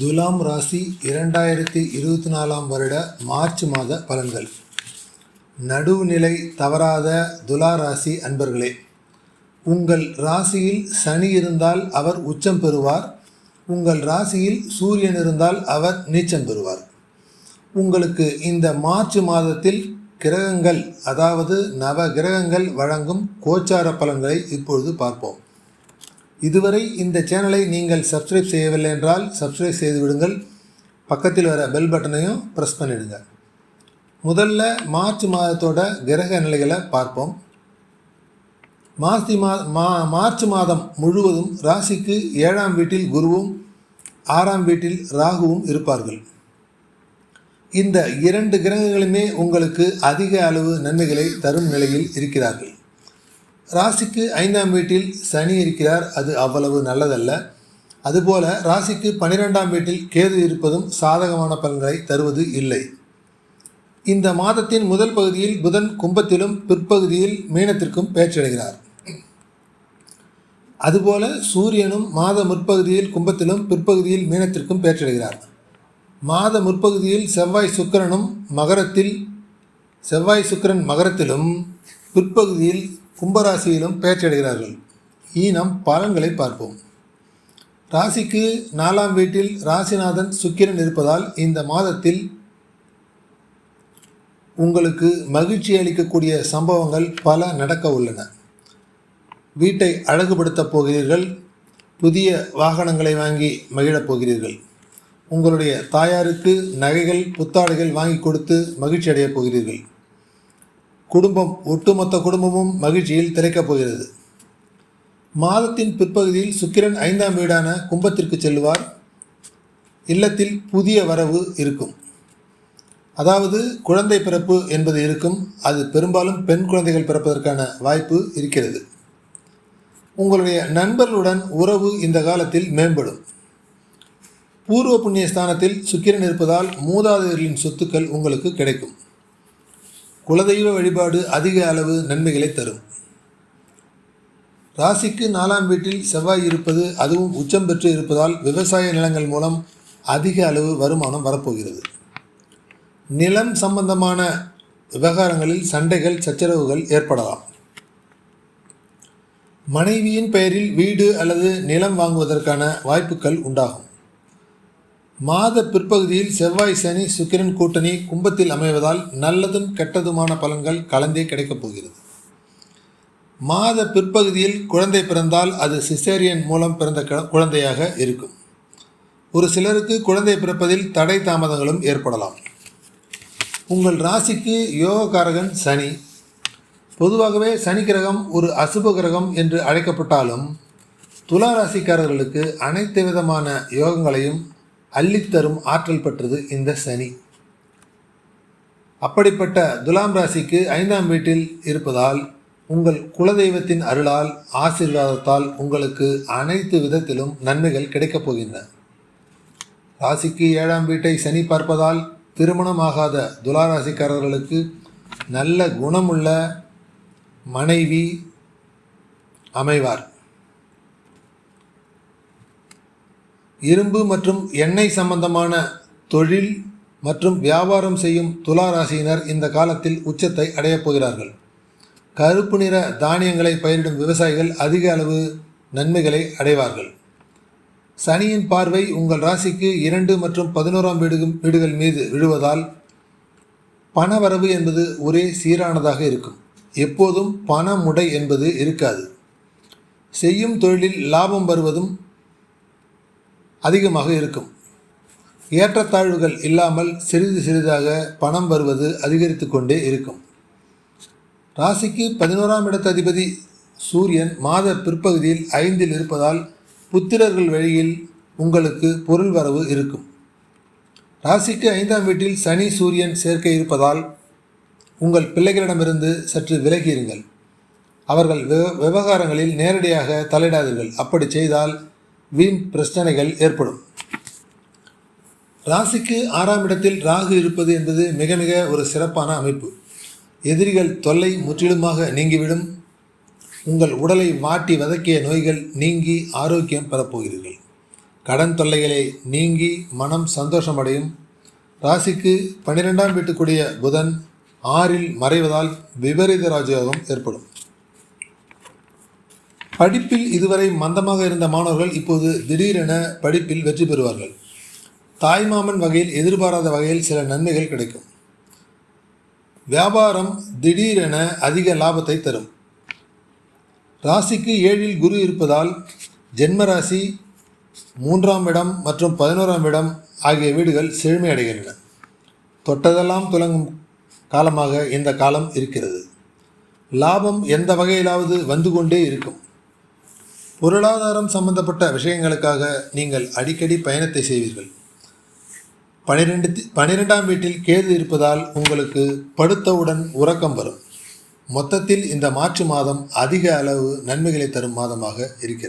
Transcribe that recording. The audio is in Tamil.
துலாம் ராசி இரண்டாயிரத்தி இருபத்தி நாலாம் வருட மார்ச் மாத பலன்கள். நடுவுநிலை தவறாத துலா ராசி அன்பர்களே உங்கள் ராசியில் சனி இருந்தால் அவர் உச்சம் பெறுவார் உங்கள் ராசியில் சூரியன் இருந்தால் அவர் நீச்சம் பெறுவார். உங்களுக்கு இந்த மார்ச் மாதத்தில் கிரகங்கள் அதாவது நவ கிரகங்கள் வழங்கும் கோச்சார பலன்களை இப்பொழுது பார்ப்போம். இதுவரை இந்த சேனலை நீங்கள் சப்ஸ்கிரைப் செய்யவில்லை என்றால் சப்ஸ்கிரைப் செய்து விடுங்கள் பக்கத்தில் வர பெல் பட்டனையும் ப்ரெஸ் பண்ணிவிடுங்க முதல்ல மார்ச் மாதத்தோட கிரக நிலைகளை பார்ப்போம். மாசி மா மா மார்ச் மாதம் முழுவதும் ராசிக்கு ஏழாம் வீட்டில் குருவும் ஆறாம் வீட்டில் ராகுவும் இருப்பார்கள். இந்த இரண்டு கிரகங்களுமே உங்களுக்கு அதிக அளவு நன்மைகளை தரும் நிலையில் இருக்கிறார்கள். ராசிக்கு ஐந்தாம் வீட்டில் சனி இருக்கிறார் அது அவ்வளவு நல்லதல்ல. அதுபோல ராசிக்கு பனிரெண்டாம் வீட்டில் கேது இருப்பதும் சாதகமான பலன்களை தருவது இல்லை. இந்த மாதத்தின் முதல் பகுதியில் புதன் கும்பத்திலும் பிற்பகுதியில் மீனத்திற்கும் பேச்சடைகிறார். அதுபோல சூரியனும் மாத முற்பகுதியில் கும்பத்திலும் பிற்பகுதியில் மீனத்திற்கும் பேச்சடைகிறார். மாத முற்பகுதியில் செவ்வாய் சுக்கிரனும் மகரத்தில் செவ்வாய் சுக்கிரன் மகரத்திலும் பிற்பகுதியில் கும்பராசியிலும் பெயர்ச்சியடைகிறார்கள். ஈனம் பலன்களை பார்ப்போம். ராசிக்கு நாலாம் வீட்டில் ராசிநாதன் சுக்கிரன் இருப்பதால் இந்த மாதத்தில் உங்களுக்கு மகிழ்ச்சி அளிக்கக்கூடிய சம்பவங்கள் பல நடக்க உள்ளன. வீட்டை அழகுபடுத்தப் போகிறீர்கள். புதிய வாகனங்களை வாங்கி மகிழப் போகிறீர்கள். உங்களுடைய தாயாருக்கு நகைகள் புத்தாடைகள் வாங்கி கொடுத்து மகிழ்ச்சி அடையப் போகிறீர்கள். குடும்பம் ஒட்டுமொத்த குடும்பமும் மகிழ்ச்சியில் திளைக்கப் போகிறது. மாதத்தின் பிற்பகுதியில் சுக்கிரன் ஐந்தாம் வீடான கும்பத்திற்கு செல்லுவார். இல்லத்தில் புதிய வரவு இருக்கும். அதாவது குழந்தை பிறப்பு என்பது இருக்கும். அது பெரும்பாலும் பெண் குழந்தைகள் பிறப்பதற்கான வாய்ப்பு இருக்கிறது. உங்களுடைய நண்பர்களுடன் உறவு இந்த காலத்தில் மேம்படும். பூர்வ புண்ணிய ஸ்தானத்தில் சுக்கிரன் இருப்பதால் மூதாதையர்களின் சொத்துக்கள் உங்களுக்கு கிடைக்கும். குலதெய்வ வழிபாடு அதிக அளவு நன்மைகளை தரும். ராசிக்கு நாலாம் வீட்டில் செவ்வாய் இருப்பது அதுவும் உச்சம் பெற்று இருப்பதால் விவசாய நிலங்கள் மூலம் அதிக அளவு வருமானம் வரப்போகிறது. நிலம் சம்பந்தமான விவகாரங்களில் சண்டைகள் சச்சரவுகள் ஏற்படலாம். மனைவியின் பெயரில் வீடு அல்லது நிலம் வாங்குவதற்கான வாய்ப்புகள் உண்டாகும். மாத பிற்பகுதியில் செவ்வாய் சனி சுக்கிரன் கூட்டணி கும்பத்தில் அமைவதால் நல்லதும் கெட்டதுமான பலன்கள் கலந்தே கிடைக்கப் போகிறது. மாத பிற்பகுதியில் குழந்தை பிறந்தால் அது சிசேரியன் மூலம் பிறந்த க- குழந்தையாக இருக்கும். ஒரு சிலருக்கு குழந்தை பிறப்பதில் தடை தாமதங்களும் ஏற்படலாம். உங்கள் ராசிக்கு யோகக்காரகன் சனி. பொதுவாகவே சனி கிரகம் ஒரு அசுப கிரகம் என்று அழைக்கப்பட்டாலும் துலா ராசிக்காரர்களுக்கு அனைத்து விதமான யோகங்களையும் அள்ளித்தரும் ஆற்றல் பெற்றது இந்த சனி. அப்படிப்பட்ட துலாம் ராசிக்கு ஐந்தாம் வீட்டில் இருப்பதால் உங்கள் குலதெய்வத்தின் அருளால் ஆசீர்வாதத்தால் உங்களுக்கு அனைத்து விதத்திலும் நன்மைகள் கிடைக்கப் போகின்றன. ராசிக்கு ஏழாம் வீட்டை சனி பார்ப்பதால் திருமணமாகாத துலா ராசிக்காரர்களுக்கு நல்ல குணமுள்ள மனைவி அமைவார். இரும்பு மற்றும் எண்ணெய் சம்பந்தமான தொழில் மற்றும் வியாபாரம் செய்யும் துலா ராசியினர் இந்த காலத்தில் உச்சத்தை அடையப் போகிறார்கள். கருப்பு நிற தானியங்களை பயிரிடும் விவசாயிகள் அதிக அளவு நன்மைகளை அடைவார்கள். சனியின் பார்வை உங்கள் ராசிக்கு இரண்டு மற்றும் பதினோராம் வீடு வீடுகள் மீது விழுவதால் பணவரவு என்பது ஒரே சீரானதாக இருக்கும். எப்போதும் பணமுடை என்பது இருக்காது. செய்யும் தொழிலில் லாபம் வருவதும் அதிகமாக இருக்கும். ஏற்றத்தாழ்வுகள் இல்லாமல் சிறிது சிறிதாக பணம் வருவது அதிகரித்து கொண்டே இருக்கும். ராசிக்கு பதினோராம் இடத்த அதிபதி சூரியன் மாத பிற்பகுதியில் ஐந்தில் இருப்பதால் புத்திரர்கள் வழியில் உங்களுக்கு பொருள் வரவு இருக்கும். ராசிக்கு ஐந்தாம் வீட்டில் சனி சூரியன் சேர்க்கை இருப்பதால் உங்கள் பிள்ளைகளிடமிருந்து சற்று விலகியிருங்கள். அவர்கள் விவ- விவகாரங்களில் நேரடியாக தலையிடாதீர்கள். அப்படி செய்தால் வீண் பிரச்சனைகள் ஏற்படும். ராசிக்கு ஆறாம் இடத்தில் ராகு இருப்பது என்பது மிக மிக ஒரு சிறப்பான அமைப்பு. எதிரிகள் தொல்லை முற்றிலுமாக நீங்கிவிடும். உங்கள் உடலை மாட்டி வதக்கிய நோய்கள் நீங்கி ஆரோக்கியம் பெறப்போகிறீர்கள். கடன் தொல்லைகளை நீங்கி மனம் சந்தோஷமடையும். ராசிக்கு பன்னிரெண்டாம் வீட்டுக்குரிய புதன் ஆறில் மறைவதால் விபரீத ராஜயோகம் ஏற்படும். படிப்பில் இதுவரை மந்தமாக இருந்த மாணவர்கள் இப்போது திடீரென படிப்பில் வெற்றி பெறுவார்கள். தாய்மாமன் வகையில் எதிர்பாராத வகையில் சில நன்மைகள் கிடைக்கும். வியாபாரம் திடீரென அதிக லாபத்தை தரும். ராசிக்கு ஏழில் குரு இருப்பதால் ஜென்ம ராசி மூன்றாம் இடம் மற்றும் பதினோராம் இடம் ஆகிய வீடுகள் செழுமையடைகின்றன தொட்டதெல்லாம் துலங்கும் காலமாக இந்த காலம் இருக்கிறது. லாபம் எந்த வகையிலாவது வந்து கொண்டே இருக்கும். பொருளாதாரம் சம்பந்தப்பட்ட விஷயங்களுக்காக நீங்கள் அடிக்கடி பயணத்தை செய்வீர்கள். பனிரெண்டு பனிரெண்டாம் வீட்டில் கேது இருப்பதால் உங்களுக்கு படுத்தவுடன் உறக்கம் வரும். மொத்தத்தில் இந்த மார்ச் மாதம் அதிக அளவு நன்மைகளை தரும் மாதமாக இருக்கிறது.